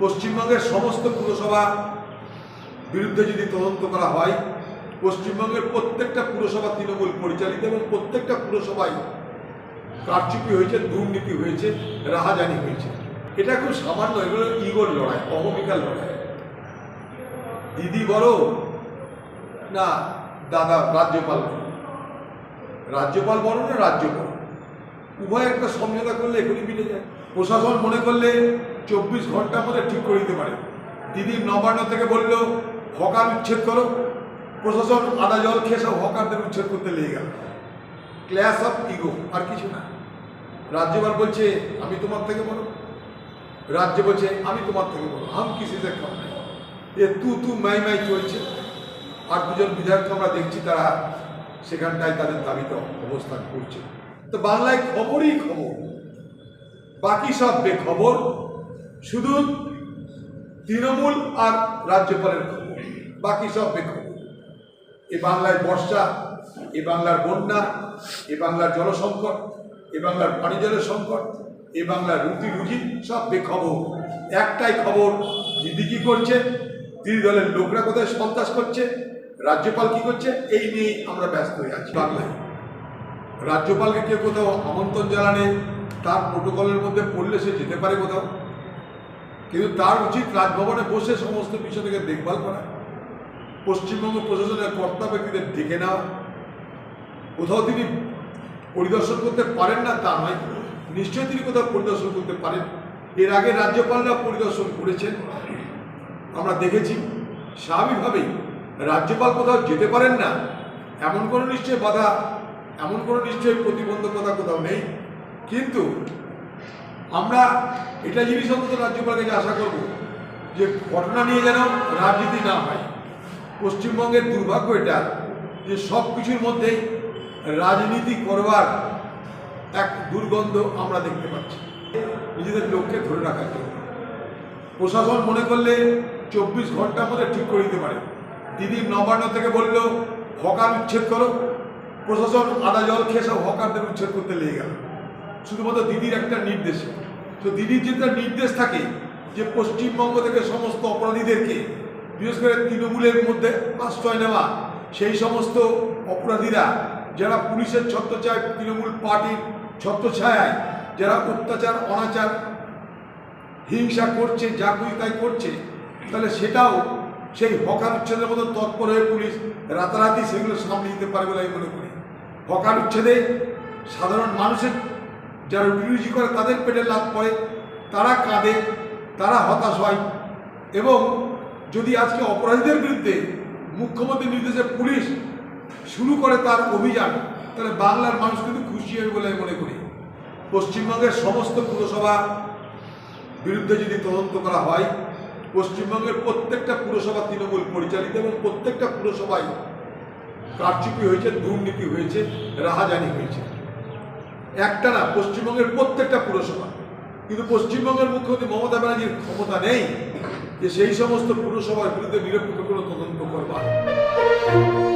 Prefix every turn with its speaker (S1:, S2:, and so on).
S1: পশ্চিমবঙ্গের সমস্ত পুরসভা বিরুদ্ধে যদি তদন্ত করা হয়, পশ্চিমবঙ্গের প্রত্যেকটা পুরসভা তৃণমূল পরিচালিত এবং প্রত্যেকটা পুরসভায় কারচুপি হয়েছে, দুর্নীতি হয়েছে, রাহাজানি হয়েছে। এটা খুব সামান্য, এগুলো ইগোর লড়াই, অহমিকার লড়াই। দিদি বড় না দাদা রাজ্যপাল বড়? রাজ্যপাল বড় না রাজ্য বড়? উভয় একটা সমঝোতা করলে এখনই মিলে যায়। প্রশাসন মনে করলে চব্বিশ ঘণ্টার মধ্যে ঠিক করে দিতে পারে। দিদি নবান্ন থেকে বলল, হকার উচ্ছেদ করো। প্রশাসন আদা জল খেয়ে সব হকারদের উচ্ছেদ করতে লেগে গেল। ক্ল্যাশ অফ ইগো, আর কিছু না। রাজ্যপাল বলছে, আমি তোমার থেকে বলো রাজ্য বলছে, আমি তোমার থেকে বলো হাম কিসি দেখলাম এ তু তু মাই মাই চলছে। আর দুজন বিধায়ককে আমরা দেখছি, তারা সেখানটায় তাদের দাবিতে অবস্থান করছে। তো বাংলায় খবরই খবর। বাকি সব বেখবর। শুধু তৃণমূল আর রাজ্যপালের খবর, বাকি সব বেখবর। এ বাংলায় বর্ষা, এ বাংলার বন্যা, এ বাংলার জলসংকট, এ বাংলার পানি জলের সংকট, এ বাংলার রুটি রুজি সব বেখবর। একটাই খবর, দিদি কী করছে? দিদি দলের লোকরা কোথায় সন্ত্রাস করছে? রাজ্যপাল কি করছে? এই নিয়েই আমরা ব্যস্ত হয়ে আছি বাংলায়। রাজ্যপালকে কেউ কোথাও আমন্ত্রণ জানানে তার প্রোটোকলের মধ্যে পড়লে সে যেতে পারে কোথাও। কিন্তু তার উচিত রাজভবনে বসে সমস্ত বিষয়টাকে দেখভাল করা। পশ্চিমবঙ্গ প্রশাসনের কর্তা ব্যক্তিদের ডেকে নেওয়া। কোথাও তিনি পরিদর্শন করতে পারেন না, তা নয়। নিশ্চয়ই তিনি কোথাও পরিদর্শন করতে পারেন। এর আগে রাজ্যপালরা পরিদর্শন করেছেন। আমরা দেখেছি, স্বাভাবিকভাবেই রাজ্যপাল কোথাও যেতে পারেন না। এমন কোনো নিশ্চয় বাধা, এমন কোনো নিশ্চয় প্রতিবন্ধকতা কোথাও নেই। কিন্তু আমরা এটা জিনিস অন্তত রাজ্যপালকে যে আশা করব যে ঘটনা নিয়ে যেন রাজনীতি না হয়। পশ্চিমবঙ্গের দুর্ভাগ্য এটা যে সব কিছুর মধ্যেই রাজনীতি করবার এক দুর্গন্ধ আমরা দেখতে পাচ্ছি। নিজেদের লোককে ধরে রাখার জন্য। প্রশাসন মনে করলে চব্বিশ ঘণ্টার মধ্যে ঠিক করে দিতে পারে। দিদি নবান্ন থেকে বলল, হকার উচ্ছেদ করো। প্রশাসন আদা জল খেয়ে সব হকারদের উচ্ছেদ করতে লেগে গেল। শুধুমাত্র দিদির একটা নির্দেশে। তো দিদির যেটা নির্দেশ থাকে যে পশ্চিমবঙ্গ থেকে সমস্ত অপরাধীদেরকে, বিশেষ করে তৃণমূলের মধ্যে আশ্রয় নেওয়া, সেই সমস্ত অপরাধীরা যারা পুলিশের ছত্রছায় তৃণমূল পার্টির ছত্রছায়ায়, যারা অত্যাচার, অনাচার, হিংসা করছে খুশি তাই করছে, তাহলে সেটাও সেই হকার উচ্ছেদের মতো তৎপর হয়ে পুলিশ রাতারাতি সেগুলো সামনে দিতে পারে বলে আমি মনে করি। হকার উচ্ছেদে সাধারণ মানুষের যারা রুটি করে তাদের পেটে লাভ পড়ে, তারা কাঁদে, তারা হতাশ হয় এবং যদি আজকে অপরাধীদের বিরুদ্ধে মুখ্যমন্ত্রীর নির্দেশে পুলিশ শুরু করে তার অভিযান, তাহলে বাংলার মানুষ কিন্তু খুশি হবে বলে মনে করি। পশ্চিমবঙ্গের সমস্ত পুরসভা বিরুদ্ধে যদি তদন্ত করা হয়, পশ্চিমবঙ্গের প্রত্যেকটা পুরসভা তৃণমূল পরিচালিত এবং প্রত্যেকটা পুরসভায় কারচুপি হয়েছে, দুর্নীতি হয়েছে, রাহাজানি হয়েছে। একটা না, পশ্চিমবঙ্গের প্রত্যেকটা পুরসভা। কিন্তু পশ্চিমবঙ্গের মুখ্যমন্ত্রী মমতা ব্যানার্জির ক্ষমতা নেই যে সেই সমস্ত পুরসভার বিরুদ্ধে নিরপেক্ষ কোনো তদন্ত করবার।